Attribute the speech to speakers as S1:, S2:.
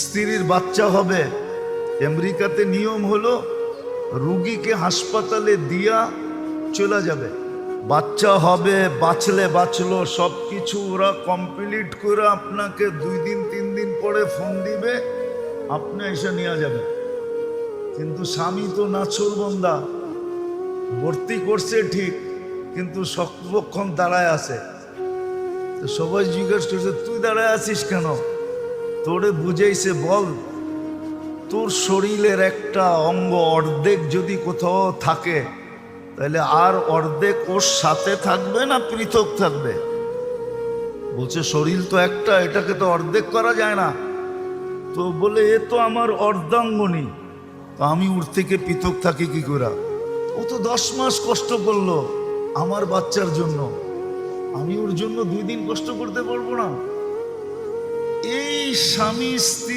S1: স্ত্রীর বাচ্চা হবে। আমেরিকাতে নিয়ম হলো, রুগীকে হাসপাতালে দিয়া চলে যাবে। বাচ্চা হবে, বাঁচলে বাঁচলো সব কিছু ওরা কমপ্লিট করে আপনাকে দুই দিন, তিন দিন পরে ফোন দিবে, আপনি এসে নিয়ে যাবেন। কিন্তু স্বামী তো নাছর বন্দা, ভর্তি করছে ঠিক, কিন্তু সক্ষণ দাঁড়ায় আছে। তো সবাই জিজ্ঞেস করছে, তুই দাঁড়ায় আছিস কেন? তোরে বুঝেইছে বল, তোর শরীরের একটা অঙ্গ অর্ধেক যদি কোথাও থাকে, তাহলে আর অর্ধেক ওর সাথে থাকবে না পৃথক থাকবে? বলছে, শরীর তো একটা, এটাকে তো অর্ধেক করা যায় না। তো বলে, এ তো আমার অর্ধাঙ্গনী, তো আমি ওর থেকে পৃথক থাকি কি করে? ও তো দশ মাস কষ্ট করল আমার বাচ্চার জন্য। আমি ওর জন্য দুই দিন কষ্ট করতে পারব না। এই স্বামী স্ত্রী